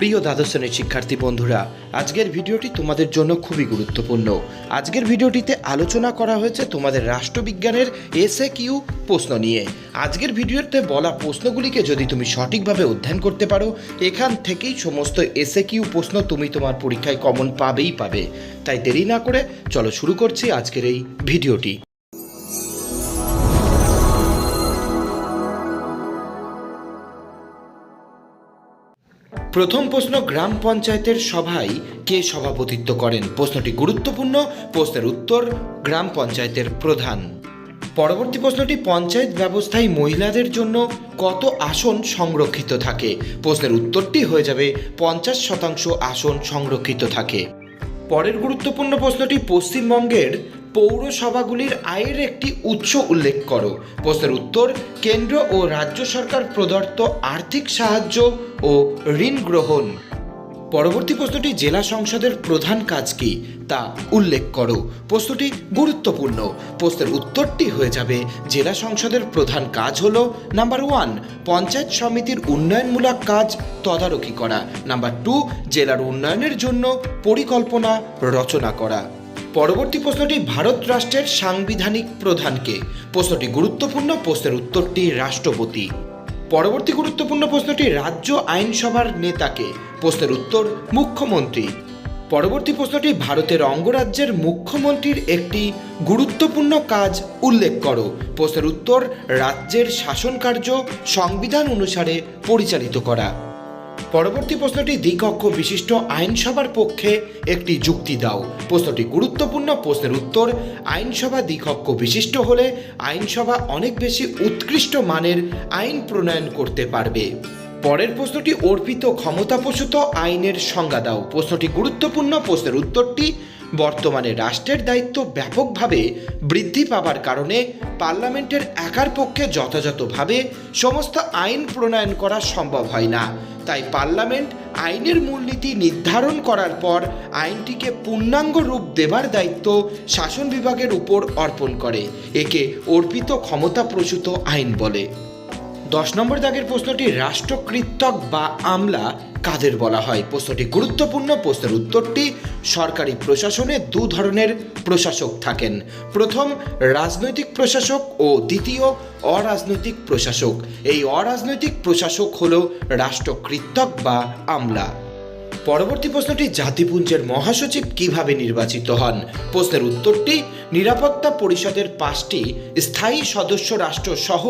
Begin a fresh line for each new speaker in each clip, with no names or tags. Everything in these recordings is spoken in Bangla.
প্রিয় দ্বাদশ শ্রেণির শিক্ষার্থী বন্ধুরা, আজকের ভিডিওটি তোমাদের জন্য খুবই গুরুত্বপূর্ণ। আজকের ভিডিওটিতে আলোচনা করা হয়েছে তোমাদের রাষ্ট্রবিজ্ঞানের এসএ কিউ প্রশ্ন নিয়ে। আজকের ভিডিওতে বলা প্রশ্নগুলিকে যদি তুমি সঠিকভাবে অধ্যয়ন করতে পারো, এখান থেকেই সমস্ত এসএ কিউ প্রশ্ন তুমি তোমার পরীক্ষায় কমন পাবেই পাবে। তাই দেরি না করে চলো শুরু করছি আজকের এই ভিডিওটি। প্রথম প্রশ্ন গ্রাম পঞ্চায়েতের সভায় কে সভাপতিত্ব করেন? প্রশ্নটি গুরুত্বপূর্ণ, প্রশ্নের উত্তর গ্রাম পঞ্চায়েতের প্রধান। পরবর্তী প্রশ্নটি, পঞ্চায়েত ব্যবস্থায় মহিলাদের জন্য কত আসন সংরক্ষিত থাকে? প্রশ্নের উত্তরটি হয়ে যাবে, পঞ্চাশ শতাংশ আসন সংরক্ষিত থাকে। পরের গুরুত্বপূর্ণ প্রশ্নটি, পশ্চিমবঙ্গের পৌরসভাগুলির আয়ের একটি উৎস উল্লেখ করো। প্রশ্নের উত্তর, কেন্দ্র ও রাজ্য সরকার প্রদত্ত আর্থিক সাহায্য ও ঋণ গ্রহণ। পরবর্তী প্রশ্নটি জেলা সংসদের প্রধান কাজ কি? তা উল্লেখ করো। প্রশ্নটি গুরুত্বপূর্ণ। প্রশ্নের উত্তরটি হয়ে যাবে, জেলা সংসদের প্রধান কাজ হল, নাম্বার ওয়ান, পঞ্চায়েত সমিতির উন্নয়নমূলক কাজ তদারকি করা। নাম্বার টু, জেলার উন্নয়নের জন্য পরিকল্পনা রচনা করা। পরবর্তী প্রশ্নটি ভারত রাষ্ট্রের সাংবিধানিক প্রধানকে। প্রশ্নটি গুরুত্বপূর্ণ, প্রশ্নের উত্তরটি রাষ্ট্রপতি। পরবর্তী গুরুত্বপূর্ণ প্রশ্নটি রাজ্য আইনসভার নেতাকে। প্রশ্নের উত্তর মুখ্যমন্ত্রী। পরবর্তী প্রশ্নটি ভারতের অঙ্গরাজ্যের মুখ্যমন্ত্রীর একটি গুরুত্বপূর্ণ কাজ উল্লেখ করো। প্রশ্নের উত্তর রাজ্যের শাসন কার্য সংবিধান অনুসারে পরিচালিত করা। পরবর্তী প্রশ্নটি দ্বিকক্ষ বিশিষ্ট আইনসভার পক্ষে একটি যুক্তি দাও। প্রশ্নটি গুরুত্বপূর্ণ, প্রশ্নের উত্তর, আইনসভা দ্বিকক্ষ বিশিষ্ট হলে আইনসভা অনেক বেশি উৎকৃষ্ট মানের আইন প্রণয়ন করতে পারবে। পরের প্রশ্নটি, অর্পিত ক্ষমতাপ্রসূত আইনের সংজ্ঞা দাও। প্রশ্নটি গুরুত্বপূর্ণ, প্রশ্নের উত্তরটি বর্তমানে রাষ্ট্রের দায়িত্ব ব্যাপকভাবে বৃদ্ধি পাবার কারণে পার্লামেন্টের একার পক্ষে যথাযথভাবে সমস্ত আইন প্রণয়ন করা সম্ভব হয় না। তাই পার্লামেন্ট আইনের মূলনীতি নির্ধারণ করার পর আইনটিকে পূর্ণাঙ্গ রূপ দেবার দায়িত্ব শাসন বিভাগের উপর অর্পণ করে। একে অর্পিত ক্ষমতা প্রসূত আইন বলে। দশ নম্বর দাগের প্রশ্নটি রাষ্ট্রকৃত্তক বা আমলা কাদের বলা হয়? প্রশ্নটি গুরুত্বপূর্ণ, প্রশ্নের উত্তরটি সরকারি প্রশাসনে দু ধরনের প্রশাসক থাকেন। প্রথম, রাজনৈতিক প্রশাসক ও দ্বিতীয়, অরাজনৈতিক প্রশাসক। এই অরাজনৈতিক প্রশাসক হল রাষ্ট্রকৃত্তক বা আমলা। পরবর্তী প্রশ্নটি জাতিপুঞ্জের মহাসচিব কীভাবে নির্বাচিত হন? প্রশ্নের উত্তরটি নিরাপত্তা পরিষদের পাঁচটি স্থায়ী সদস্য রাষ্ট্র সহ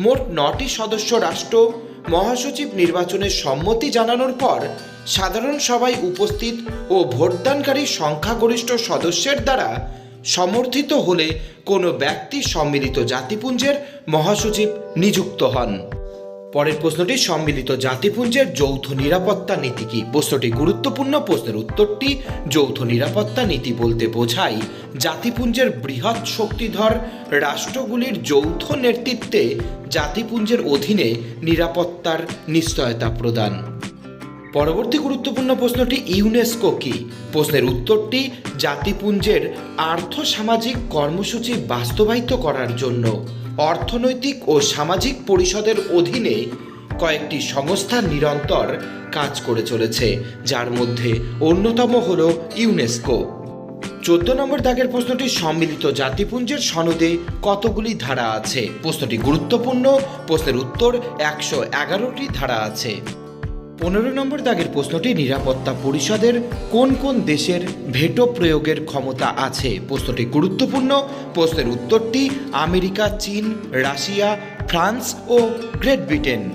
মোট নটি সদস্য রাষ্ট্র মহাসচিব নির্বাচনের সম্মতি জানানোর পর সাধারণ সভায় উপস্থিত ও ভোটদানকারী সংখ্যাগরিষ্ঠ সদস্যের দ্বারা সমর্থিত হলে কোনো ব্যক্তি সম্মিলিত জাতিপুঞ্জের মহাসচিব নিযুক্ত হন। পরের প্রশ্নটি, সম্মিলিত জাতিপুঞ্জের যৌথ নিরাপত্তা নীতি কি? প্রশ্নটি গুরুত্বপূর্ণ, প্রশ্নের উত্তরটি যৌথ নিরাপত্তা নীতি বলতে বোঝায় জাতিপুঞ্জের বৃহৎ শক্তিধর রাষ্ট্রগুলির যৌথ নেতৃত্বে জাতিপুঞ্জের অধীনে নিরাপত্তার নিশ্চয়তা প্রদান। পরবর্তী গুরুত্বপূর্ণ প্রশ্নটি, ইউনেস্কো কি? প্রশ্নের উত্তরটি, জাতিপুঞ্জের আর্থ সামাজিক কর্মসূচি বাস্তবায়িত করার জন্য। অর্থনৈতিক ও সামাজিক পরিষদের অধীনে কয়েকটি সংস্থা নিরন্তর কাজ করে চলেছে, যার মধ্যে অন্যতম হল ইউনেস্কো। চোদ্দ নম্বর দাগের প্রশ্নটি, সম্মিলিত জাতিপুঞ্জের সনদে কতগুলি ধারা আছে? প্রশ্নটি গুরুত্বপূর্ণ, প্রশ্নের উত্তর একশো এগারোটি ধারা আছে। পনেরো নম্বর দাগের প্রশ্নটি নিরাপত্তা পরিষদের কোন কোন দেশের ভেটো প্রয়োগের ক্ষমতা আছে? প্রশ্নটি গুরুত্বপূর্ণ। প্রশ্নের উত্তরটি আমেরিকা, চীন, রাশিয়া, ফ্রান্স ও গ্রেট ব্রিটেন।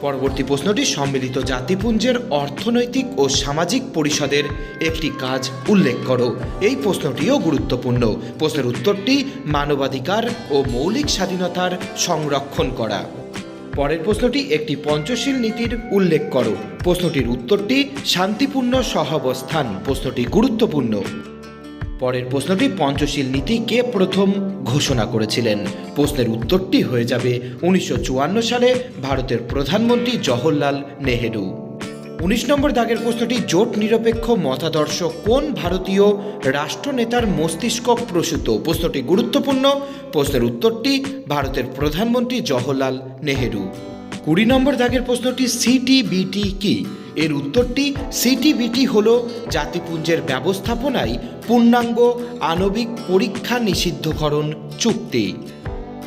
পরবর্তী প্রশ্নটি সম্মিলিত জাতিপুঞ্জের অর্থনৈতিক ও সামাজিক পরিষদের একটি কাজ উল্লেখ করো। এই প্রশ্নটিও গুরুত্বপূর্ণ। প্রশ্নের উত্তরটি মানবাধিকার ও মৌলিক স্বাধীনতার সংরক্ষণ করা। পরের প্রশ্নটি একটি পঞ্চশীল নীতির উল্লেখ করো। প্রশ্নটির উত্তরটি শান্তিপূর্ণ সহাবস্থান। প্রশ্নটি গুরুত্বপূর্ণ। পরের প্রশ্নটি পঞ্চশীল নীতি কে প্রথম ঘোষণা করেছিলেন? প্রশ্নের উত্তরটি হয়ে যাবে উনিশশো চুয়ান্ন সালে ভারতের প্রধানমন্ত্রী জওহরলাল নেহেরু। উনিশ নম্বর দাগের প্রশ্নটি জোট নিরপেক্ষ মতাদর্শ কোন ভারতীয় রাষ্ট্রনেতার মস্তিষ্ক প্রসূত? প্রশ্নটি গুরুত্বপূর্ণ। প্রশ্নের উত্তরটি ভারতের প্রধানমন্ত্রী জওহরলাল নেহেরু। কুড়ি নম্বর দাগের প্রশ্নটি সিটিবিটি কি? এর উত্তরটি সিটিবিটি হল জাতিপুঞ্জের ব্যবস্থাপনায় পূর্ণাঙ্গ আণবিক পরীক্ষা নিষিদ্ধকরণ চুক্তি।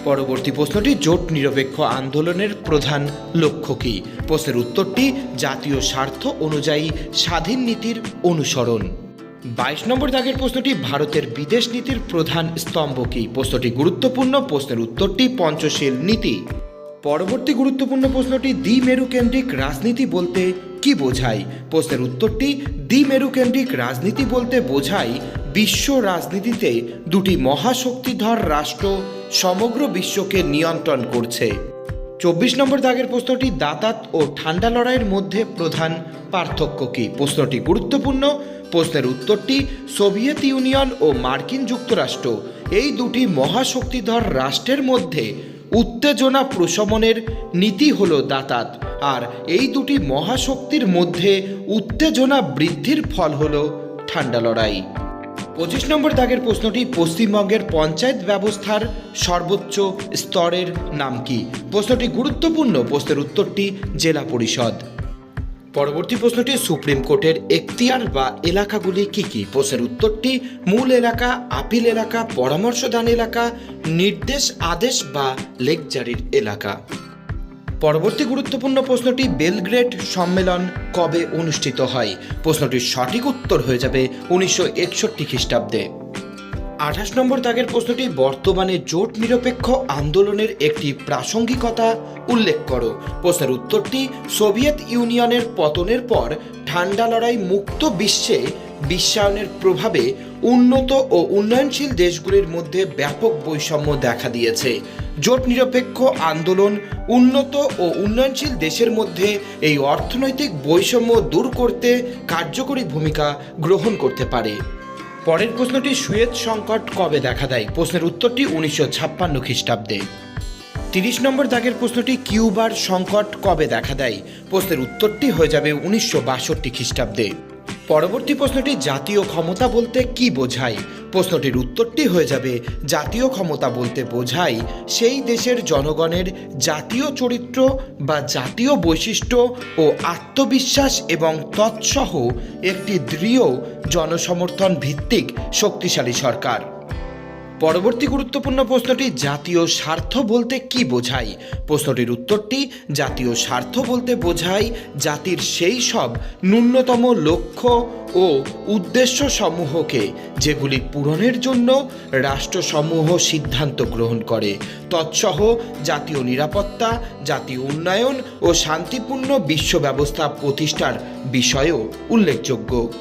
পরবর্তী প্রশ্নটি জোট নিরপেক্ষ আন্দোলনের প্রধান লক্ষ্য কী? প্রশ্নের উত্তরটি জাতীয় স্বার্থ অনুযায়ী স্বাধীন নীতির অনুসরণ। বাইশ নম্বর দাগের প্রশ্নটি ভারতের বিদেশ নীতির প্রধান স্তম্ভ কী? প্রশ্নটি গুরুত্বপূর্ণ, প্রশ্নের উত্তরটি পঞ্চশীল নীতি। পরবর্তী গুরুত্বপূর্ণ প্রশ্নটি দ্বিমেরু কেন্দ্রিক রাজনীতি বলতে কি বোঝায়? প্রশ্নের উত্তরটি দ্বিমেরু কেন্দ্রিক রাজনীতি বলতে বোঝায় বিশ্ব রাজনীতিতে দুটি মহাশক্তিধর রাষ্ট্র সমগ্র বিশ্বকে নিয়ন্ত্রণ করছে। চব্বিশ নম্বর দাগের প্রশ্নটি, দাতাত ও ঠান্ডা লড়াইয়ের মধ্যে প্রধান পার্থক্য কী? প্রশ্নটি গুরুত্বপূর্ণ। প্রশ্নের উত্তরটি, সোভিয়েত ইউনিয়ন ও মার্কিন যুক্তরাষ্ট্র। এই দুটি মহাশক্তিধর রাষ্ট্রের মধ্যে উত্তেজনা প্রশমনের নীতি হল দাতাত। আর এই দুটি মহাশক্তির মধ্যে উত্তেজনা বৃদ্ধির ফল হল ঠান্ডা লড়াই। পঁচিশ নম্বর দাগের প্রশ্নটি পশ্চিমবঙ্গের পঞ্চায়েত ব্যবস্থার সর্বোচ্চ স্তরের নাম কি? প্রশ্নটি গুরুত্বপূর্ণ। প্রশ্নের উত্তরটি জেলা পরিষদ। পরবর্তী প্রশ্নটি সুপ্রিম কোর্টের এখতিয়ার বা এলাকাগুলি কি কি? প্রশ্নের উত্তরটি মূল এলাকা, আপিল এলাকা, পরামর্শদান এলাকা, নির্দেশ, আদেশ বা লেকজারির এলাকা। পরবর্তী গুরুত্বপূর্ণ প্রশ্নটি বেলগ্রেড সম্মেলন কবে অনুষ্ঠিত হয়? প্রশ্নটির সঠিক উত্তর হয়ে যাবে উনিশশো একষট্টি খ্রিস্টাব্দে। আঠাশ নম্বর দাগের প্রশ্নটি, বর্তমানে জোট নিরপেক্ষ আন্দোলনের একটি প্রাসঙ্গিকতা উল্লেখ করো। প্রশ্নের উত্তরটি, সোভিয়েত ইউনিয়নের পতনের পর ঠান্ডা লড়াই মুক্ত বিশ্বে বিশ্বায়নের প্রভাবে উন্নত ও উন্নয়নশীল দেশগুলির মধ্যে ব্যাপক বৈষম্য দেখা দিয়েছে। জোট নিরপেক্ষ আন্দোলন উন্নত ও উন্নয়নশীল দেশের মধ্যে এই অর্থনৈতিক বৈষম্য দূর করতে কার্যকরী ভূমিকা গ্রহণ করতে পারে। পরের প্রশ্নটি সুয়েজ সংকট কবে দেখা দেয়? প্রশ্নের উত্তরটি উনিশশো ছাপ্পান্ন খ্রিস্টাব্দে। তিরিশ নম্বর দাগের প্রশ্নটি, কিউবার সংকট কবে দেখা দেয়? প্রশ্নের উত্তরটি হয়ে যাবে উনিশশো বাষট্টি খ্রিস্টাব্দে। পরবর্তী প্রশ্নটি জাতীয় ক্ষমতা বলতে কি বোঝায়? প্রশ্নটির উত্তরটি হয়ে যাবে, জাতীয় ক্ষমতা বলতে বোঝায় সেই দেশের জনগণের জাতীয় চরিত্র বা জাতীয় বৈশিষ্ট্য ও আত্মবিশ্বাস এবং তৎসহ একটি দৃঢ় জনসমর্থন ভিত্তিক শক্তিশালী সরকার। পরবর্তী গুরুত্বপূর্ণ প্রশ্নটি, জাতীয় স্বার্থ বলতে কি বোঝায়? প্রশ্নটির উত্তরটি, জাতীয় স্বার্থ বলতে বোঝায় জাতির সেই সব ন্যূনতম লক্ষ্য ও উদ্দেশ্য সমূহকে যেগুলি পূরণের জন্য রাষ্ট্রসমূহ সিদ্ধান্ত গ্রহণ করে। তৎসহ জাতীয় নিরাপত্তা, জাতীয় উন্নয়ন ও শান্তিপূর্ণ বিশ্ব ব্যবস্থা প্রতিষ্ঠার বিষয়েও উল্লেখযোগ্য।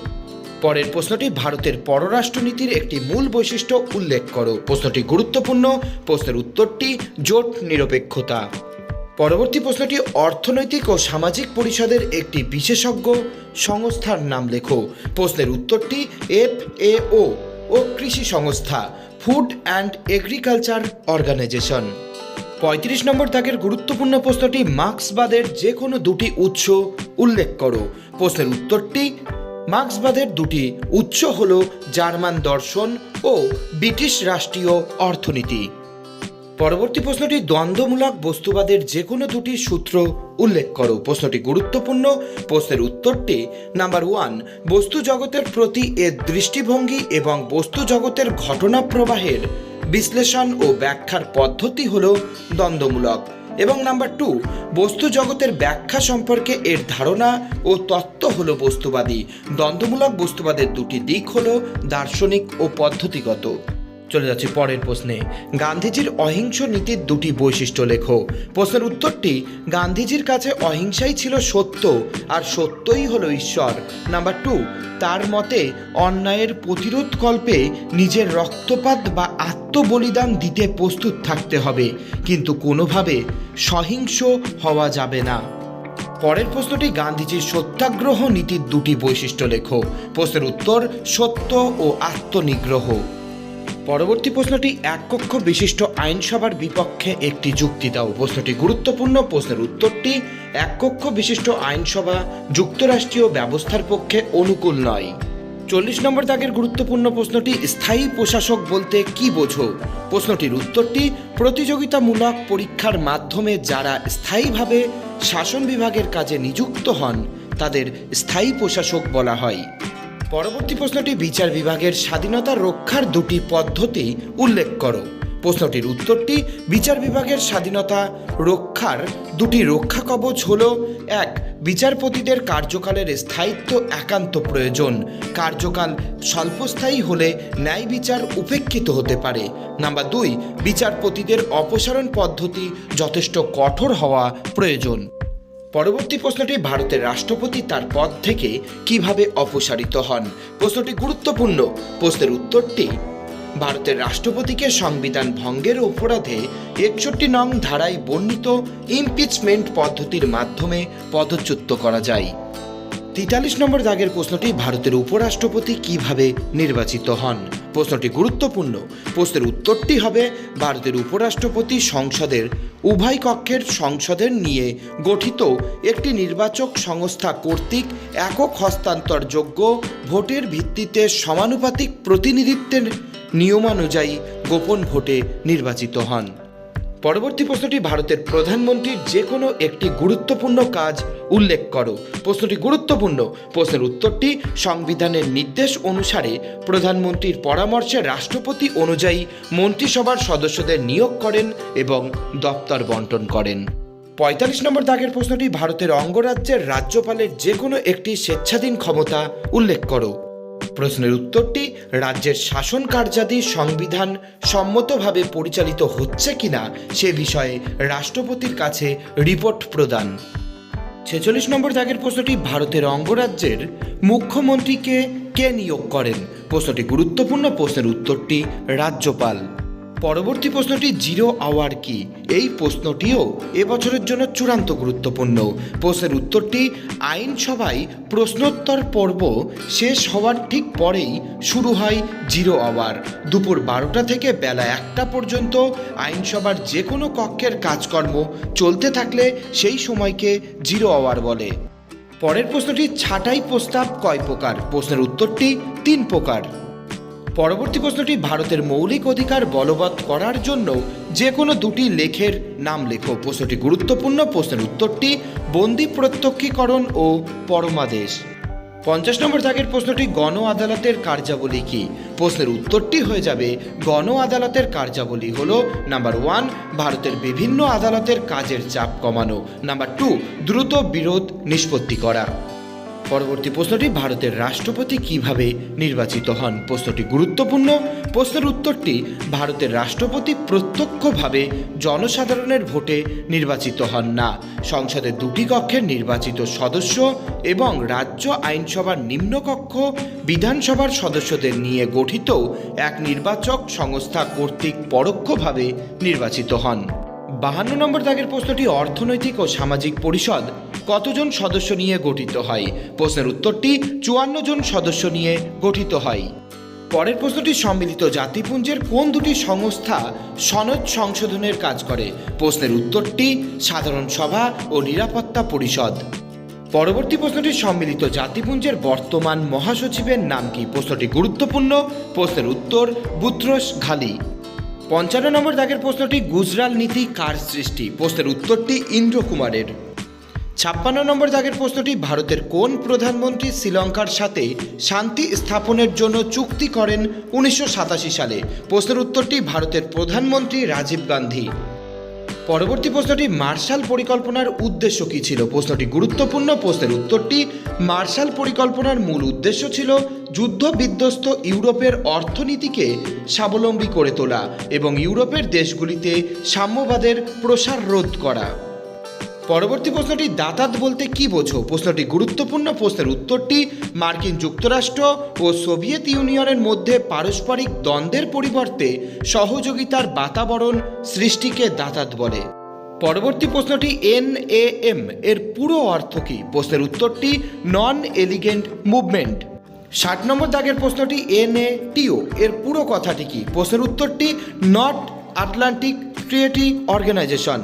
পরের প্রশ্নটি ভারতের পররাষ্ট্রনীতির একটি মূল বৈশিষ্ট্য উল্লেখ করো। প্রশ্নটি গুরুত্বপূর্ণ, প্রশ্নের উত্তরটি জোট নিরপেক্ষতা। পরবর্তী প্রশ্নটি অর্থনৈতিক ও সামাজিক পরিষদের একটি বিশেষজ্ঞ সংস্থার নাম লেখো। প্রশ্নের উত্তরটি এফ এ ও ও কৃষি সংস্থা ফুড অ্যান্ড এগ্রিকালচার অর্গানাইজেশন। পঁয়ত্রিশ নম্বর দাগের গুরুত্বপূর্ণ প্রশ্নটি মার্ক্সবাদের যে কোনো দুটি উৎস উল্লেখ করো। প্রশ্নের উত্তরটি মার্ক্সবাদের দুটি উৎস হল জার্মান দর্শন ও ব্রিটিশ রাষ্ট্রীয় অর্থনীতি। পরবর্তী প্রশ্নটি, দ্বন্দ্বমূলক বস্তুবাদের যে কোনো দুটি সূত্র উল্লেখ করো। প্রশ্নটি গুরুত্বপূর্ণ, প্রশ্নের উত্তরটি, নাম্বার ওয়ান, বস্তু জগতের প্রতি এর দৃষ্টিভঙ্গি এবং বস্তু জগতের ঘটনা প্রবাহের বিশ্লেষণ ও ব্যাখ্যার পদ্ধতি হল দ্বন্দ্বমূলক। এবং নাম্বার টু, বস্তু জগতের ব্যাখ্যা সম্পর্কে এর ধারণা ও তত্ত্ব হল বস্তুবাদী। দ্বন্দ্বমূলক বস্তুবাদের দুটি দিক হল দার্শনিক ও পদ্ধতিগত। চলে যাচ্ছি পরের প্রশ্নে। গান্ধীজির অহিংস নীতির দুটি বৈশিষ্ট্য লেখো। প্রশ্নের উত্তরটি, গান্ধীজির কাছে অহিংসাই ছিল সত্য আর সত্যই হলো ঈশ্বর। নাম্বার টু, তার মতে অন্যায়ের প্রতিরোধ কল্পে নিজের রক্তপাত বা আত্মবলিদান দিতে প্রস্তুত থাকতে হবে। কিন্তু কোনোভাবে সহিংস হওয়া যাবে না। পরের প্রশ্নটি, গান্ধীজির সত্যাগ্রহ নীতির দুটি বৈশিষ্ট্য লেখো। প্রশ্নের উত্তর, সত্য ও আত্মনিগ্রহ। পরবর্তী প্রশ্নটি এক কক্ষ বিশিষ্ট আইনসভার বিপক্ষে একটি যুক্তি দাও। প্রশ্নটি গুরুত্বপূর্ণ। প্রশ্নের উত্তরটি এক কক্ষ বিশিষ্ট আইনসভা যুক্তরাষ্ট্রীয় ব্যবস্থার পক্ষে অনুকূল নয়। চল্লিশ নম্বর দাগের গুরুত্বপূর্ণ প্রশ্নটি, স্থায়ী প্রশাসক বলতে কি বোঝো? প্রশ্নটির উত্তরটি, প্রতিযোগিতামূলক পরীক্ষার মাধ্যমে যারা স্থায়ীভাবে শাসন বিভাগের কাজে নিযুক্ত হন, তাদের স্থায়ী প্রশাসক বলা হয়। পরবর্তী প্রশ্নটি বিচার বিভাগের স্বাধীনতা রক্ষার দুটি পদ্ধতি উল্লেখ করো। প্রশ্নটির উত্তরটি, বিচার বিভাগের স্বাধীনতা রক্ষার দুটি রক্ষা কবচ হল, এক, বিচারপতিদের কার্যকালের স্থায়িত্ব একান্ত প্রয়োজন। কার্যকাল স্বল্পস্থায়ী হলে ন্যায় বিচার উপেক্ষিত হতে পারে। নাম্বার দুই, বিচারপতিদের অপসারণ পদ্ধতি যথেষ্ট কঠোর হওয়া প্রয়োজন। পরবর্তী প্রশ্নটি ভারতের রাষ্ট্রপতি তার পদ থেকে কীভাবে অপসারিত হন? প্রশ্নটি গুরুত্বপূর্ণ। প্রশ্নের উত্তরটি, ভারতের রাষ্ট্রপতিকে সংবিধান ভঙ্গের অপরাধে একষট্টি নং ধারায় বর্ণিত ইমপিচমেন্ট পদ্ধতির মাধ্যমে পদচ্যুত করা যায়। তেতাল্লিশ নম্বর দাগের প্রশ্নটি ভারতের উপরাষ্ট্রপতি কীভাবে নির্বাচিত হন? প্রশ্নটি গুরুত্বপূর্ণ। প্রশ্নের উত্তরটি হবে, ভারতের উপরাষ্ট্রপতি সংসদের উভয় কক্ষের সংসদের নিয়ে গঠিত একটি নির্বাচক সংস্থা কর্তৃক একক হস্তান্তরযোগ্য ভোটের ভিত্তিতে সমানুপাতিক প্রতিনিধিত্বের নিয়মানুযায়ী গোপন ভোটে নির্বাচিত হন। পরবর্তী প্রশ্নটি ভারতের প্রধানমন্ত্রীর যে কোনো একটি গুরুত্বপূর্ণ কাজ উল্লেখ করো। প্রশ্নটি গুরুত্বপূর্ণ। প্রশ্নের উত্তরটি সংবিধানের নির্দেশ অনুসারে প্রধানমন্ত্রীর পরামর্শে রাষ্ট্রপতি অনুযায়ী মন্ত্রিসভার সদস্যদের নিয়োগ করেন এবং দপ্তর বন্টন করেন। পঁয়তাল্লিশ নম্বর দাগের প্রশ্নটি ভারতের অঙ্গরাজ্যের রাজ্যপালের যে কোনো একটি স্বেচ্ছাধীন ক্ষমতা উল্লেখ করো। প্রশ্নের উত্তরটি রাজ্যের শাসন কার্যাদি সংবিধান সম্মতভাবে পরিচালিত হচ্ছে কিনা সে বিষয়ে রাষ্ট্রপতির কাছে রিপোর্ট প্রদান। ছেচল্লিশ নম্বর দাগের প্রশ্নটি ভারতের অঙ্গরাজ্যের মুখ্যমন্ত্রীকে কে নিয়োগ করেন? প্রশ্নটি গুরুত্বপূর্ণ, প্রশ্নের উত্তরটি রাজ্যপাল। পরবর্তী প্রশ্নটি জিরো আওয়ার কি? এই প্রশ্নটিও এবছরের জন্য চূড়ান্ত গুরুত্বপূর্ণ। প্রশ্নের উত্তরটি, আইনসভায় প্রশ্নোত্তর পর্ব শেষ হওয়ার ঠিক পরেই শুরু হয় জিরো আওয়ার। দুপুর বারোটা থেকে বেলা একটা পর্যন্ত আইনসভার যে কোনো কক্ষের কাজকর্ম চলতে থাকলে সেই সময়কে জিরো আওয়ার বলে। পরের প্রশ্নটি, ছাঁটাই প্রস্তাব কয় প্রকার? প্রশ্নের উত্তরটি, তিন প্রকার। পরবর্তী প্রশ্নটি ভারতের মৌলিক অধিকার বলবৎ করার জন্য যে কোনো দুটি লেখের নাম লেখো। প্রশ্নটি গুরুত্বপূর্ণ, প্রশ্নের উত্তরটি বন্দি প্রত্যক্ষীকরণ ও পরমাদেশ। পঞ্চাশ নম্বর দাগের প্রশ্নটি গণ আদালতের কার্যাবলী কি? প্রশ্নের উত্তরটি হয়ে যাবে, গণ আদালতের কার্যাবলী হল নাম্বার ওয়ান, ভারতের বিভিন্ন আদালতের কাজের চাপ কমানো। নাম্বার টু, দ্রুত বিরোধ নিষ্পত্তি করা। পরবর্তী প্রশ্নটি ভারতের রাষ্ট্রপতি কীভাবে নির্বাচিত হন? প্রশ্নটি গুরুত্বপূর্ণ। প্রশ্নের উত্তরটি ভারতের রাষ্ট্রপতি প্রত্যক্ষভাবে জনসাধারণের ভোটে নির্বাচিত হন না। সংসদের দুটি কক্ষের নির্বাচিত সদস্য এবং রাজ্য আইনসভার নিম্নকক্ষ বিধানসভার সদস্যদের নিয়ে গঠিত এক নির্বাচক সংস্থা কর্তৃক পরোক্ষভাবে নির্বাচিত হন। বাহান্ন নম্বর দাগের প্রশ্নটি অর্থনৈতিক ও সামাজিক পরিষদ কতজন সদস্য নিয়ে গঠিত হয়? প্রশ্নের উত্তরটি চুয়ান্ন জন সদস্য নিয়ে গঠিত হয়। পরের প্রশ্নটি, সম্মিলিত জাতিপুঞ্জের কোন দুটি সংস্থা সনদ সংশোধনের কাজ করে? প্রশ্নের উত্তরটি, সাধারণ সভা ও নিরাপত্তা পরিষদ। পরবর্তী প্রশ্নটি, সম্মিলিত জাতিপুঞ্জের বর্তমান মহাসচিবের নাম কি? প্রশ্নটি গুরুত্বপূর্ণ। প্রশ্নের উত্তর, বুত্রস ঘালি। পঞ্চান্ন নম্বর দাগের প্রশ্নটি, গুজরাল নীতি কার সৃষ্টি? প্রশ্নের উত্তরটি ইন্দ্র কুমারের ছাপ্পান্ন নম্বর দাগের প্রশ্নটি ভারতের কোন প্রধানমন্ত্রী শ্রীলঙ্কার সাথে শান্তি স্থাপনের জন্য চুক্তি করেন উনিশশো সাতাশি সালে? প্রশ্নের উত্তরটি ভারতের প্রধানমন্ত্রী রাজীব গান্ধী। পরবর্তী প্রশ্নটি, মার্শাল পরিকল্পনার উদ্দেশ্য কী ছিল? প্রশ্নটি গুরুত্বপূর্ণ, প্রশ্নের উত্তরটি, মার্শাল পরিকল্পনার মূল উদ্দেশ্য ছিল যুদ্ধ বিধ্বস্ত ইউরোপের অর্থনীতিকে স্বাবলম্বী করে তোলা এবং ইউরোপের দেশগুলিতে সাম্যবাদের প্রসার রোধ করা। পরবর্তী প্রশ্নটি দাতাত বলতে কি বোঝো? প্রশ্নটি গুরুত্বপূর্ণ, প্রশ্নের উত্তরটি মার্কিন যুক্তরাষ্ট্র ও সোভিয়েত ইউনিয়নের মধ্যে পারস্পরিক দ্বন্দ্বের পরিবর্তে সহযোগিতার বাতাবরণ সৃষ্টিকে দাতাত বলে। পরবর্তী প্রশ্নটি এন এ এম, এর পুরো অর্থ কী? প্রশ্নের উত্তরটি নন এলিগেন্ট মুভমেন্ট ষাট নম্বর দাগের প্রশ্নটি এন এ টিও এর পুরো কথাটি কি? প্রশ্নের উত্তরটি নট আটলান্টিক ট্রিয়েটি অর্গানাইজেশন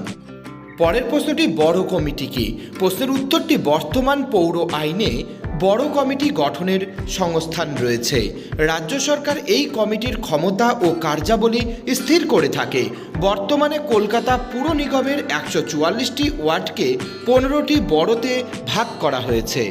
পরের প্রশ্নটি বড় কমিটি কি? প্রশ্নের উত্তরটি বর্তমান পৌর আইনে বড় কমিটি গঠনের সংস্থান রয়েছে। রাজ্য সরকার এই কমিটির ক্ষমতা ও কার্যাবলী স্থির করে থাকে। বর্তমানে কলকাতা পুর নিগমের একশো চুয়াল্লিশটি ওয়ার্ডকে পনেরোটি বড়তে ভাগ করা হয়েছে।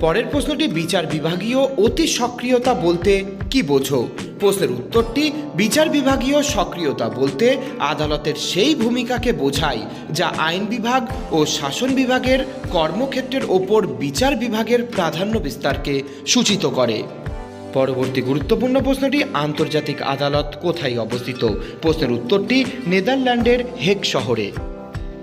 পরের প্রশ্নটি বিচার বিভাগীয় অতি সক্রিয়তা বলতে কি বোঝো? প্রশ্নের উত্তরটি বিচার বিভাগীয় সক্রিয়তা বলতে আদালতের সেই ভূমিকাকে বোঝায়, যা আইন বিভাগ ও শাসন বিভাগের কর্মক্ষেত্রের ওপর বিচার বিভাগের প্রাধান্য বিস্তারকে সূচিত করে। পরবর্তী গুরুত্বপূর্ণ প্রশ্নটি, আন্তর্জাতিক আদালত কোথায় অবস্থিত? প্রশ্নের উত্তরটি নেদারল্যান্ডের হেগ শহরে।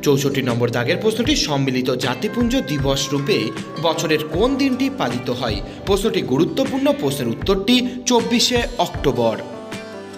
চৌষট্টি নম্বর দাগের প্রশ্নটি সম্মিলিত জাতিপুঞ্জ দিবস রূপে বছরের কোন দিনটি পালিত হয়? প্রশ্নটি গুরুত্বপূর্ণ, প্রশ্নের উত্তরটি চব্বিশে অক্টোবর।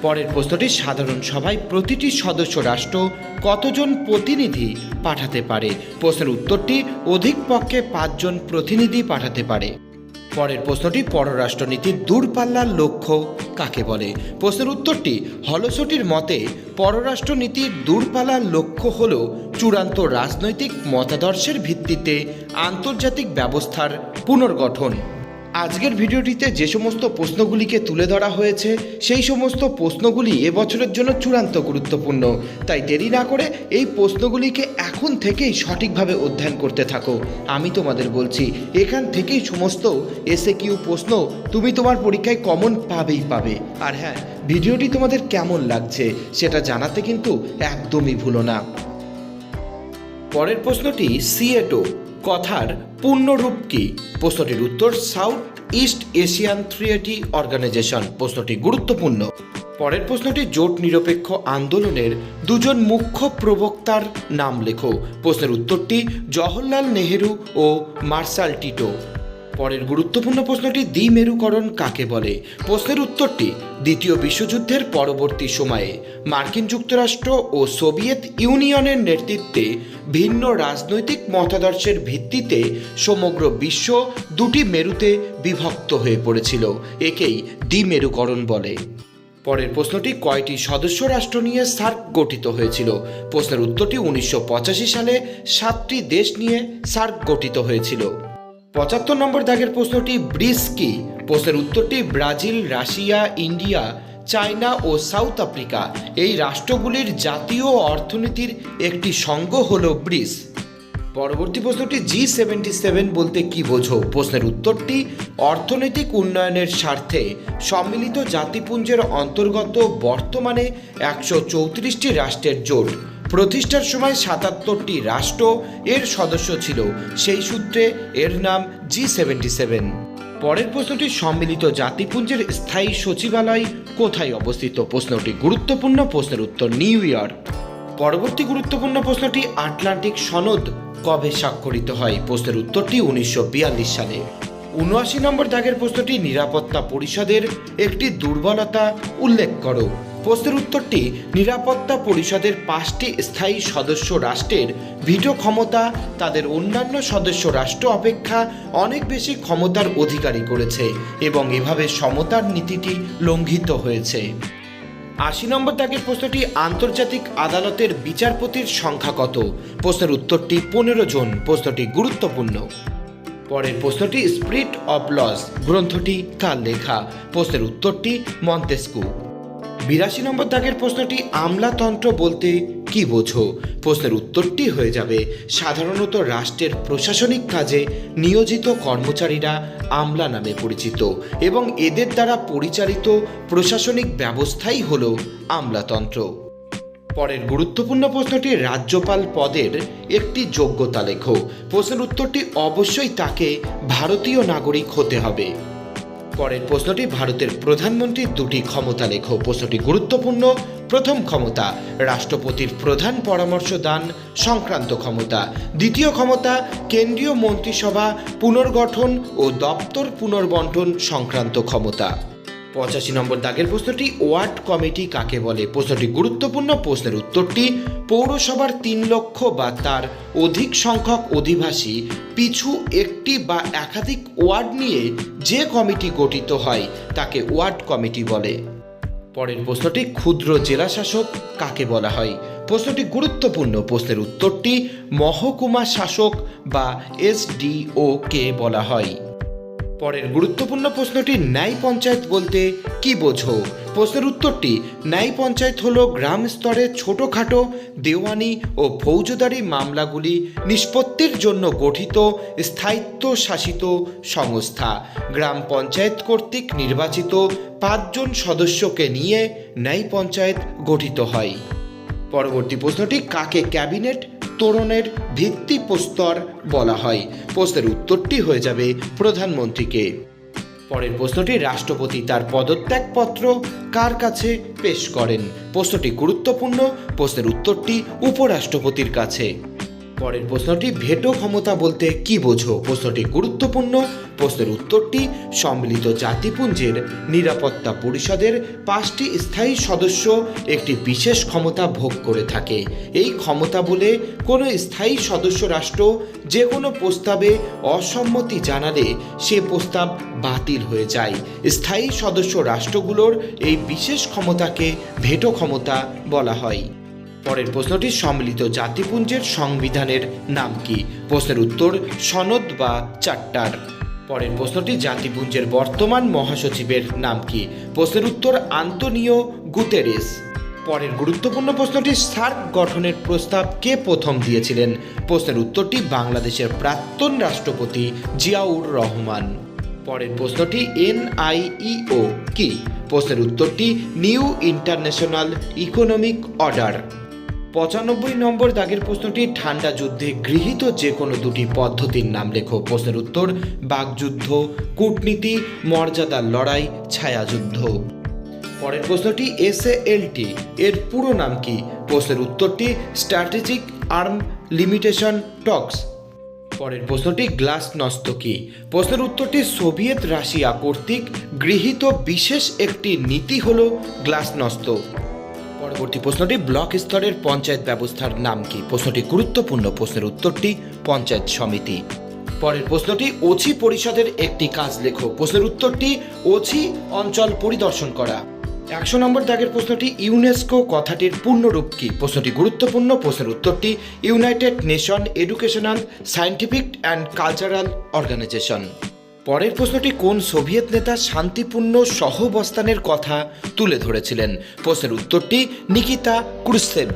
পরের প্রশ্নটি, সাধারণ সভায় প্রতিটি সদস্য রাষ্ট্র কতজন প্রতিনিধি পাঠাতে পারে? প্রশ্নের উত্তরটি, অধিক পক্ষে পাঁচজন প্রতিনিধি পাঠাতে পারে। পরের প্রশ্নটি পররাষ্ট্রনীতির দূরপাল্লার লক্ষ্য কাকে বলে? প্রশ্নের উত্তরটি হলসটির মতে, পররাষ্ট্রনীতির দূরপাল্লার লক্ষ্য হল চূড়ান্ত রাজনৈতিক মতাদর্শের ভিত্তিতে আন্তর্জাতিক ব্যবস্থার পুনর্গঠন। আজকের ভিডিওটিতে যে সমস্ত প্রশ্নগুলিকে তুলে ধরা হয়েছে, সেই সমস্ত প্রশ্নগুলি এবছরের জন্য চূড়ান্ত গুরুত্বপূর্ণ। তাই দেরি না করে এই প্রশ্নগুলিকে এখন থেকেই সঠিকভাবে অধ্যয়ন করতে থাকো। আমি তোমাদের বলছি, এখান থেকেই সমস্ত এসে কিউ প্রশ্ন তুমি তোমার পরীক্ষায় কমন পাবেই পাবে। আর হ্যাঁ ভিডিওটি তোমাদের কেমন লাগছে সেটা জানাতে কিন্তু একদমই ভুলো না। পরের প্রশ্নটি সিএটো কথার পূর্ণরূপ কি? প্রশ্নটির উত্তর South East Asian Treaty Organisation প্রশ্নটি গুরুত্বপূর্ণ। পরের প্রশ্নটি, জোট নিরপেক্ষ আন্দোলনের দুজন মুখ্য প্রবক্তার নাম লেখো। প্রশ্নের উত্তরটি, জওহরলাল নেহেরু ও মার্শাল টিটো। পরের গুরুত্বপূর্ণ প্রশ্নটি, দ্বিমেরুকরণ কাকে বলে? প্রশ্নের উত্তরটি দ্বিতীয় বিশ্বযুদ্ধের পরবর্তী সময়ে মার্কিন যুক্তরাষ্ট্র ও সোভিয়েত ইউনিয়নের নেতৃত্বে ভিন্ন রাজনৈতিক মতাদর্শের ভিত্তিতে সমগ্র বিশ্ব দুটি মেরুতে বিভক্ত হয়ে পড়েছিল, একেই দ্বিমেরুকরণ বলে। পরের প্রশ্নটি, কয়টি সদস্য রাষ্ট্র নিয়ে সার্ক গঠিত হয়েছিল? প্রশ্নের উত্তরটি উনিশশো পঁচাশি সালে সাতটি দেশ নিয়ে সার্ক গঠিত হয়েছিল। পঁচাত্তর নম্বর দাগের প্রশ্নটি ব্রিস কি প্রশ্নের উত্তরটি ব্রাজিল, রাশিয়া, ইন্ডিয়া, চায়না ও সাউথ আফ্রিকা। এই রাষ্ট্রগুলির জাতীয় অর্থনীতির একটি সংঘ হল ব্রিস। পরবর্তী প্রশ্নটি জি সেভেন্টি সেভেন বলতে কি বোঝো? প্রশ্নের উত্তরটি, অর্থনৈতিক উন্নয়নের স্বার্থে সম্মিলিত জাতিপুঞ্জের অন্তর্গত বর্তমানে একশো চৌত্রিশটি রাষ্ট্রের জোট। প্রতিষ্ঠার সময় সাতাত্তরটি রাষ্ট্র এর সদস্য ছিল। সেই সূত্রে এর নাম জি সেভেন্টি সেভেন। পরের প্রশ্নটি, সম্মিলিত জাতিপুঞ্জের স্থায়ী সচিবালয় কোথায় অবস্থিত? প্রশ্নটি গুরুত্বপূর্ণ, প্রশ্নের উত্তর নিউ ইয়র্ক। পরবর্তী গুরুত্বপূর্ণ প্রশ্নটি, আটলান্টিক সনদ কবে স্বাক্ষরিত হয়? প্রশ্নের উত্তরটি উনিশশো বিয়াল্লিশ সালে। উনআশি নম্বর দাগের প্রশ্নটি, নিরাপত্তা পরিষদের একটি দুর্বলতা উল্লেখ করো। প্রশ্নের উত্তরটি নিরাপত্তা পরিষদের পাঁচটি স্থায়ী সদস্য রাষ্ট্রের ভিটো ক্ষমতা, তাদের অন্যান্য সদস্য রাষ্ট্র অপেক্ষা অনেক বেশি ক্ষমতার অধিকারী করেছে এবং এভাবে সমতার নীতিটি লঙ্ঘিত হয়েছে। আশি নম্বর দাগের প্রশ্নটি আন্তর্জাতিক আদালতের বিচারপতির সংখ্যা কত? প্রশ্নের উত্তরটি পনেরো জন, প্রশ্নটি গুরুত্বপূর্ণ। পরের প্রশ্নটি স্প্রিট অফ লস, গ্রন্থটি কার লেখা? প্রশ্নের উত্তরটি মন্তেস্কু। বিরাশি নম্বর দাগের প্রশ্নটি আমলাতন্ত্র বলতে কি বোঝো? প্রশ্নের উত্তরটি হয়ে যাবে, সাধারণত রাষ্ট্রের প্রশাসনিক কাজে নিয়োজিত কর্মচারীরা আমলা নামে পরিচিত এবং এদের দ্বারা পরিচালিত প্রশাসনিক ব্যবস্থাই হল আমলাতন্ত্র। পরের গুরুত্বপূর্ণ প্রশ্নটি রাজ্যপাল পদের একটি যোগ্যতা লেখো। প্রশ্নের উত্তরটি অবশ্যই তাকে ভারতীয় নাগরিক হতে হবে। পরের প্রশ্নটি, ভারতের প্রধানমন্ত্রীর দুটি ক্ষমতা লেখো। প্রশ্নটি গুরুত্বপূর্ণ। প্রথম ক্ষমতা, রাষ্ট্রপতির প্রধান পরামর্শ দান সংক্রান্ত ক্ষমতা। দ্বিতীয় ক্ষমতা, কেন্দ্রীয় মন্ত্রিসভা পুনর্গঠন ও দপ্তর পুনর্বন্টন সংক্রান্ত ক্ষমতা। পঁচাশি নম্বর দাগের প্রশ্নটি ওয়ার্ড কমিটি কাকে বলে? প্রশ্নটি গুরুত্বপূর্ণ, প্রশ্নের উত্তরটি, পৌরসভার তিন লক্ষ বা তার অধিক সংখ্যক অধিবাসী পিছু একটি বা একাধিক ওয়ার্ড নিয়ে যে কমিটি গঠিত হয়, তাকে ওয়ার্ড কমিটি বলে। পরের প্রশ্নটি, ক্ষুদ্র জেলা শাসক কাকে বলা হয়? প্রশ্নটি গুরুত্বপূর্ণ, প্রশ্নের উত্তরটি, মহকুমা শাসক বা এসডিও কে বলা হয়? পরের গুরুত্বপূর্ণ প্রশ্নটি ন্যায় পঞ্চায়েত বলতে কি বোঝো? প্রশ্নের উত্তরটি ন্যায় পঞ্চায়েত হলো গ্রাম স্তরে ছোটোখাটো, দেওয়ানি ও ফৌজদারি মামলাগুলি নিষ্পত্তির জন্য গঠিত স্থায়িত্ব শাসিত সংস্থা। গ্রাম পঞ্চায়েত কর্তৃক নির্বাচিত পাঁচজন সদস্যকে নিয়ে ন্যায় পঞ্চায়েত গঠিত হয়। পরবর্তী প্রশ্নটি, কাকে ক্যাবিনেট তোরণের ভিত্তি প্রস্তর বলা হয়। প্রশ্নের উত্তরটি হয়ে যাবে প্রধানমন্ত্রীকে। পরের প্রশ্নটি, রাষ্ট্রপতি তার পদত্যাগপত্র কার কাছে পেশ করেন? প্রশ্নটি গুরুত্বপূর্ণ। প্রশ্নের উত্তরটি উপরাষ্ট্রপতির কাছে। পরের প্রশ্নটি, ভেটো ক্ষমতা বলতে কি বোঝো? প্রশ্নটি গুরুত্বপূর্ণ। প্রশ্নের উত্তরটি, সম্মিলিত জাতিপুঞ্জের নিরাপত্তা পরিষদের পাঁচটি স্থায়ী সদস্য একটি বিশেষ ক্ষমতা ভোগ করে থাকে। এই ক্ষমতা বলে কোনো স্থায়ী সদস্য রাষ্ট্র যে কোনো প্রস্তাবে অসম্মতি জানালে সে প্রস্তাব বাতিল হয়ে যায়। স্থায়ী সদস্য রাষ্ট্রগুলোর এই বিশেষ ক্ষমতাকে ভেটো ক্ষমতা বলা হয়। পরের প্রশ্নটি সম্মিলিত জাতিপুঞ্জের সংবিধানের নাম কি? প্রশ্নের উত্তর সনদ বা চার্টার। পরের প্রশ্নটি জাতিপুঞ্জের বর্তমান মহাসচিবের নাম কি? প্রশ্নের উত্তর আন্তনিও গুতেরেস। পরের গুরুত্বপূর্ণ প্রশ্নটি সার্ক গঠনের প্রস্তাব কে প্রথম দিয়েছিলেন? প্রশ্নের উত্তরটি বাংলাদেশের প্রাক্তন রাষ্ট্রপতি জিয়াউর রহমান। পরের প্রশ্নটি এনআইইও কি? প্রশ্নের উত্তরটি নিউ ইন্টারন্যাশনাল ইকোনমিক অর্ডার। পঁচানব্বই নম্বর দাগের প্রশ্নটি, ঠান্ডা যুদ্ধে গৃহীত যে কোনো দুটি পদ্ধতির নাম লেখো। প্রশ্নের উত্তর বাগযুদ্ধ কূটনীতি মর্যাদার লড়াই, ছায়াযুদ্ধ। পরের প্রশ্নটি এসএএলটি এর পুরো নাম কি? প্রশ্নের উত্তরটি, স্ট্র্যাটেজিক আর্ম লিমিটেশন টক্স। পরের প্রশ্নটি গ্লাস নস্ত কি? প্রশ্নের উত্তরটি, সোভিয়েত রাশিয়া কর্তৃক গৃহীত বিশেষ একটি নীতি হল গ্লাস নস্ত পরবর্তী প্রশ্নটি ব্লক স্তরের পঞ্চায়েত ব্যবস্থার নাম কি? প্রশ্নটি গুরুত্বপূর্ণ। প্রশ্নের উত্তরটি পঞ্চায়েত সমিতি। পরের প্রশ্নটি, ওছি পরিষদের একটি কাজ লেখো। প্রশ্নের উত্তরটি, ওছি অঞ্চল পরিদর্শন করা। একশো নম্বর দাগের প্রশ্নটি, ইউনেস্কো কথাটির পূর্ণরূপ কি? প্রশ্নটি গুরুত্বপূর্ণ। প্রশ্নের উত্তরটি, United Nation Educational Scientific and Cultural Organisation. পরের প্রশ্নটি কোন সোভিয়েত নেতা শান্তিপূর্ণ সহবস্থানের কথা তুলে ধরেছিলেন? প্রশ্নের উত্তরটি নিকিতা ক্রুসেভ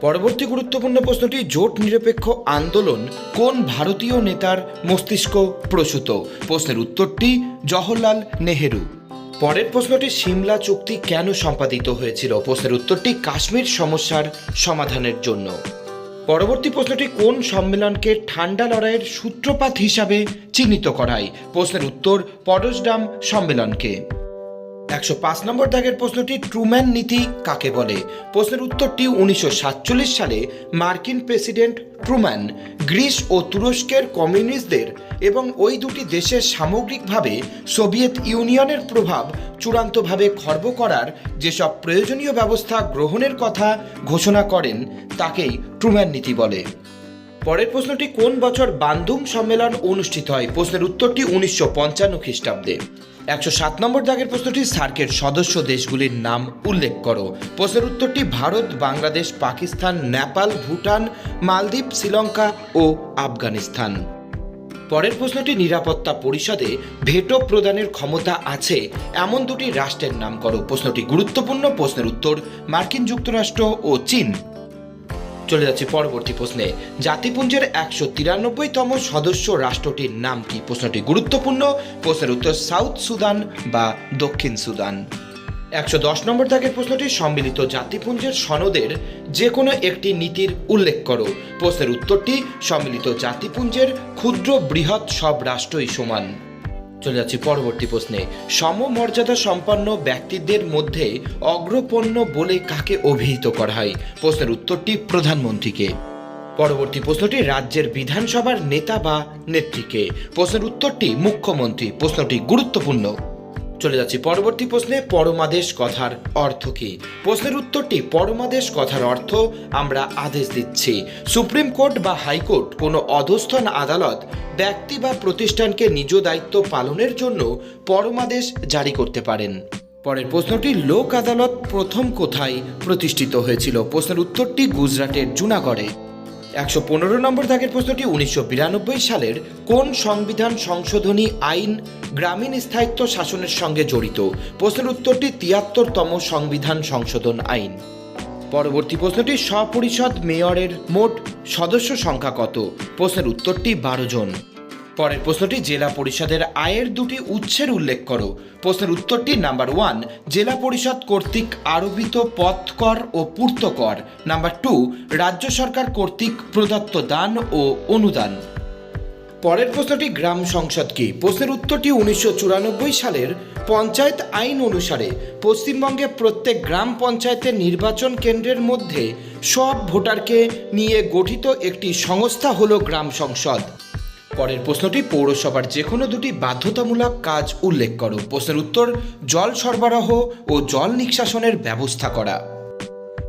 পরবর্তী গুরুত্বপূর্ণ প্রশ্নটি জোট নিরপেক্ষ আন্দোলন কোন ভারতীয় নেতার মস্তিষ্ক প্রসূত? প্রশ্নের উত্তরটি জওহরলাল নেহেরু। পরের প্রশ্নটি সিমলা চুক্তি কেন সম্পাদিত হয়েছিল? প্রশ্নের উত্তরটি কাশ্মীর সমস্যার সমাধানের জন্য। পরবর্তী প্রশ্নটি কোন সম্মেলনকে ঠান্ডা লড়াইয়ের সূত্রপাত হিসাবে চিহ্নিত করায় প্রশ্নের উত্তর পডসডাম সম্মেলনকে। একশো পাঁচ নম্বর দাগের প্রশ্নটি ট্রুম্যান নীতি কাকে বলে? প্রশ্নের উত্তরটি উনিশশো সাতচল্লিশ সালে মার্কিন প্রেসিডেন্ট ট্রুম্যান, গ্রিস ও তুরস্কের কমিউনিস্টদের এবং ওই দুটি দেশের সামগ্রিকভাবে সোভিয়েত ইউনিয়নের প্রভাব চূড়ান্তভাবে খর্ব করার যেসব প্রয়োজনীয় ব্যবস্থা গ্রহণের কথা ঘোষণা করেন, তাকেই ট্রুম্যান নীতি বলে। পরের প্রশ্নটি, কোন বছর বান্ধুং সম্মেলন অনুষ্ঠিত হয়? প্রশ্নের উত্তরটি উনিশশো পঞ্চান্ন খ্রিস্টাব্দে। একশো সাত নম্বর দাগের প্রশ্নটি, সার্কের সদস্য দেশগুলির নাম উল্লেখ করো। প্রশ্নের উত্তরটি, ভারত, বাংলাদেশ, পাকিস্তান, নেপাল, ভুটান, মালদ্বীপ, শ্রীলঙ্কা ও আফগানিস্তান। পরের প্রশ্নটি নিরাপত্তা পরিষদে ভেটো প্রদানের ক্ষমতা আছে, এমন দুটি রাষ্ট্রের নাম করো। প্রশ্নটি গুরুত্বপূর্ণ, প্রশ্নের উত্তর মার্কিন যুক্তরাষ্ট্র ও চীন। চলে যাচ্ছি পরবর্তী প্রশ্নে। জাতিপুঞ্জের একশো তিরানব্বইতম সদস্য রাষ্ট্রটির নাম কি? প্রশ্নটি গুরুত্বপূর্ণ, প্রশ্নের উত্তর সাউথ সুদান বা দক্ষিণ সুদান। একশো দশ নম্বর দাগের প্রশ্নটি সম্মিলিত জাতিপুঞ্জের সনদের যে কোনো একটি নীতির উল্লেখ করো। প্রশ্নের উত্তরটি সম্মিলিত জাতিপুঞ্জের ক্ষুদ্র বৃহৎ সব রাষ্ট্রই সমান। চলে যাচ্ছি পরবর্তী প্রশ্নে। সমমর্যাদা সম্পন্ন ব্যক্তিদের মধ্যে অগ্রপণ্য বলে কাকে অভিহিত করা হয়? প্রশ্নের উত্তরটি প্রধানমন্ত্রীকে। পরবর্তী প্রশ্নটি রাজ্যের বিধানসভার নেতা বা নেত্রীকে। প্রশ্নের উত্তরটি মুখ্যমন্ত্রী। প্রশ্নটি গুরুত্বপূর্ণ। চলে যাচ্ছি পরবর্তী প্রশ্নে পরমাদেশ কথার অর্থ কি? প্রশ্নের উত্তরটি পরমাদেশ কথার অর্থ আমরা আদেশ দিচ্ছি। সুপ্রিম কোর্ট বা হাইকোর্ট কোনো অধস্থন আদালত, ব্যক্তি বা প্রতিষ্ঠানকে নিজ দায়িত্ব পালনের জন্য পরমাদেশ জারি করতে পারেন। পরের প্রশ্নটি, লোক আদালত প্রথম কোথায় প্রতিষ্ঠিত হয়েছিল? প্রশ্নের উত্তরটি গুজরাটের জুনাগড়ে। একশো পনেরো নম্বর দাগের প্রশ্নটি উনিশশো বিরানব্বই সালের কোন সংবিধান সংশোধনী আইন গ্রামীণ স্থায়িত্ব শাসনের সঙ্গে জড়িত? প্রশ্নের উত্তরটি তিয়াত্তরতম সংবিধান সংশোধন আইন। পরবর্তী প্রশ্নটি স্বপরিষদ মেয়রের মোট সদস্য সংখ্যা কত? প্রশ্নের উত্তরটি বারো জন। পরের প্রশ্নটি জেলা পরিষদের আয়ের দুটি উৎসের উল্লেখ করো। প্রশ্নের উত্তরটি নাম্বার ওয়ান, জেলা পরিষদ কর্তৃক আরোপিত পথ কর ও পূর্ত কর নাম্বার টু, রাজ্য সরকার কর্তৃক প্রদত্ত দান ও অনুদান। পরের প্রশ্নটি গ্রাম সংসদ কি? প্রশ্নের উত্তরটি উনিশশো চুরানব্বই সালের পঞ্চায়েত আইন অনুসারে পশ্চিমবঙ্গে প্রত্যেক গ্রাম পঞ্চায়েতের নির্বাচন কেন্দ্রের মধ্যে সব ভোটারকে নিয়ে গঠিত একটি সংস্থা হলো গ্রাম সংসদ। পরের প্রশ্নটি, পৌরসভার যে কোনো দুটি বাধ্যতামূলক কাজ উল্লেখ করো। প্রশ্নের উত্তর, জল সরবরাহ ও জল নিঃশাসনের ব্যবস্থা করা।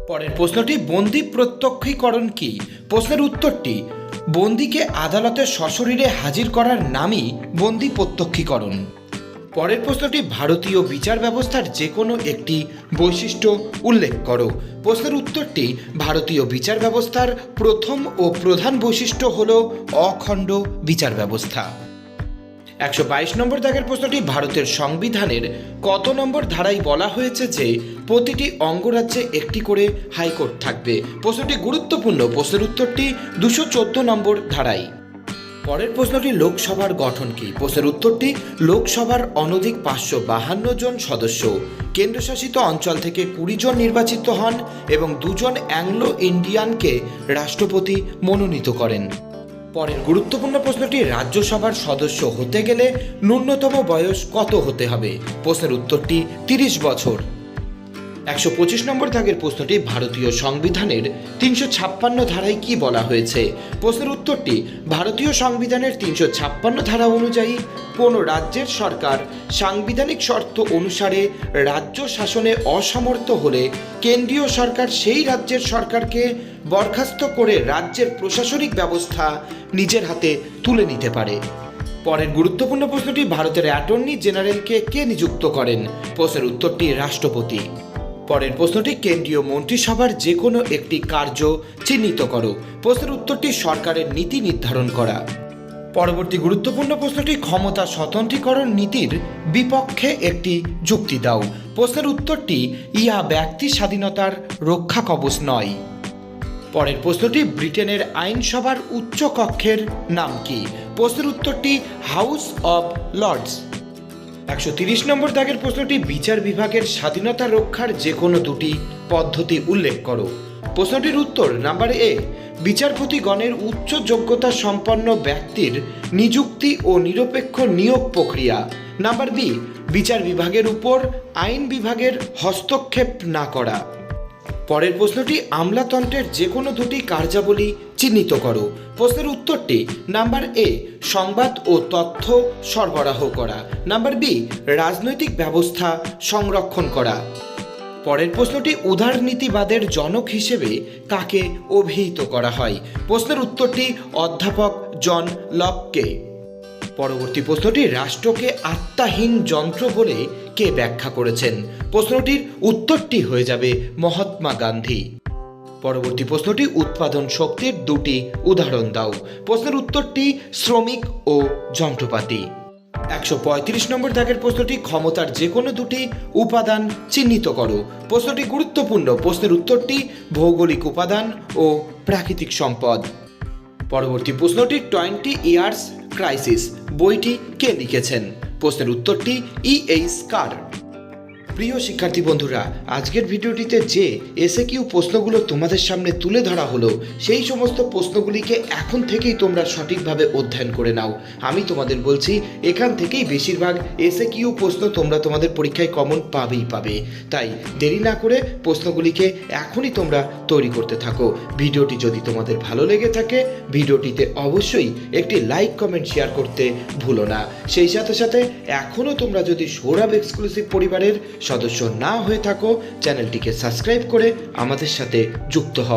পরের প্রশ্নটি, বন্দি প্রত্যক্ষীকরণ কি? প্রশ্নের উত্তরটি, বন্দিকে আদালতে সশরীরে হাজির করার নামই বন্দি প্রত্যক্ষীকরণ। পরের প্রশ্নটি ভারতীয় বিচার ব্যবস্থার যে কোনো একটি বৈশিষ্ট্য উল্লেখ করো। প্রশ্নের উত্তরটি ভারতীয় বিচার ব্যবস্থার প্রথম ও প্রধান বৈশিষ্ট্য হল অখণ্ড বিচার ব্যবস্থা। একশো বাইশ নম্বর দাগের প্রশ্নটি ভারতের সংবিধানের কত নম্বর ধারায় বলা হয়েছে যে প্রতিটি অঙ্গরাজ্যে একটি করে হাইকোর্ট থাকবে? প্রশ্নটি গুরুত্বপূর্ণ। প্রশ্নের উত্তরটি দুশো চোদ্দ নম্বর ধারায়। পরের প্রশ্নটি লোকসভার গঠন কি? প্রশ্নের উত্তরটি, লোকসভার অনধিক পাঁচশো বাহান্ন জন সদস্য। কেন্দ্রশাসিত অঞ্চল থেকে কুড়ি জন নির্বাচিত হন এবং দুজন অ্যাংলো ইন্ডিয়ানকে রাষ্ট্রপতি মনোনীত করেন। পরের গুরুত্বপূর্ণ প্রশ্নটি, রাজ্যসভার সদস্য হতে গেলে ন্যূনতম বয়স কত হতে হবে? প্রশ্নের উত্তরটি, তিরিশ বছর। একশো পঁচিশ নম্বর দাগের প্রশ্নটি ভারতীয় সংবিধানের তিনশো ছাপ্পান্ন ধারায় কি বলা হয়েছে? প্রশ্নের উত্তরটি, ভারতীয় সংবিধানের তিনশো ছাপ্পান্ন ধারা অনুযায়ী কোন রাজ্যের সরকার সাংবিধানিক শর্ত অনুসারে রাজ্য শাসনে অসমর্থ হলে কেন্দ্রীয় সরকার সেই রাজ্যের সরকারকে বরখাস্ত করে রাজ্যের প্রশাসনিক ব্যবস্থা নিজের হাতে তুলে নিতে পারে। পরের গুরুত্বপূর্ণ প্রশ্নটি ভারতের অ্যাটর্নি জেনারেলকে কে নিযুক্ত করেন? প্রশ্নের উত্তরটি রাষ্ট্রপতি। পরের প্রশ্নটি, কেন্দ্রীয় মন্ত্রিসভার যে কোনো একটি কার্য চিহ্নিত করো। প্রশ্নের উত্তরটি সরকারের নীতি নির্ধারণ করা। পরবর্তী গুরুত্বপূর্ণ প্রশ্নটি, ক্ষমতা স্বতন্ত্রীকরণ নীতির বিপক্ষে একটি যুক্তি দাও। প্রশ্নের উত্তরটি, ইহা ব্যক্তি স্বাধীনতার রক্ষা কবচ নয়। পরের প্রশ্নটি, ব্রিটেনের আইনসভার উচ্চ কক্ষের নাম কি? প্রশ্নের উত্তরটি, হাউস অব লর্ডস। একশো তিরিশ নম্বর দাগের প্রশ্নটি বিচার বিভাগের স্বাধীনতা রক্ষার যে কোনো দুটি পদ্ধতি উল্লেখ করো। প্রশ্নটির উত্তর নাম্বার এ, বিচারপতিগণের উচ্চ যোগ্যতা সম্পন্ন ব্যক্তির নিযুক্তি ও নিরপেক্ষ নিয়োগ প্রক্রিয়া। নাম্বার বি, বিচার বিভাগের উপর আইন বিভাগের হস্তক্ষেপ না করা। পরের প্রশ্নটি আমলাতন্ত্রের যে কোনো দুটি কার্যাবলী চিহ্নিত করো। প্রশ্নের উত্তরটি নাম্বার এ, সংবাদ ও তথ্য সরবরাহ করা। নাম্বার বি, রাজনৈতিক ব্যবস্থা সংরক্ষণ করা। পরের প্রশ্নটি উদারনীতিবাদের জনক হিসেবে কাকে অভিহিত করা হয়? প্রশ্নের উত্তরটি অধ্যাপক জন লককে পরবর্তী প্রশ্নটি রাষ্ট্রকে আত্মাহীন যন্ত্র বলে কে ব্যাখ্যা করেছেন? প্রশ্নটির উত্তরটি হয়ে যাবে মহাত্মা গান্ধী। পরবর্তী প্রশ্নটি, উৎপাদন শক্তির দুটি উদাহরণ দাও। প্রশ্নের উত্তরটি শ্রমিক ও যন্ত্রপাতি। একশো পঁয়ত্রিশ নম্বর দাগের প্রশ্নটি, ক্ষমতার যে কোনো দুটি উপাদান চিহ্নিত করো। প্রশ্নটি গুরুত্বপূর্ণ। প্রশ্নের উত্তরটি, ভৌগোলিক উপাদান ও প্রাকৃতিক সম্পদ। পরবর্তী প্রশ্নটি, টোয়েন্টি ইয়ার্স ক্রাইসিস। বইটি কে লিখেছেন? প্রশ্নের উত্তরটি, ই এইচ কার প্রিয় শিক্ষার্থী বন্ধুরা, আজকের ভিডিওটিতে যে এসে কিউ প্রশ্নগুলো তোমাদের সামনে তুলে ধরা হলো, সেই সমস্ত প্রশ্নগুলিকে এখন থেকেই তোমরা সঠিকভাবে অধ্যয়ন করে নাও। আমি তোমাদের বলছি, এখান থেকেই বেশিরভাগ এসে কিউ প্রশ্ন তোমরা তোমাদের পরীক্ষায় কমন পাবেই পাবে। তাই দেরি না করে প্রশ্নগুলিকে এখনই তোমরা তৈরি করতে থাকো। ভিডিওটি যদি তোমাদের ভালো লেগে থাকে, ভিডিওটিতে অবশ্যই একটি লাইক কমেন্ট শেয়ার করতে ভুলো না। সেই সাথে সাথে এখনও তোমরা যদি সৌরভ এক্সক্লুসিভ পরিবারের সদস্য না হয়ে থাকো চ্যানেলটিকে সাবস্ক্রাইব করে আমাদের সাথে যুক্ত হও।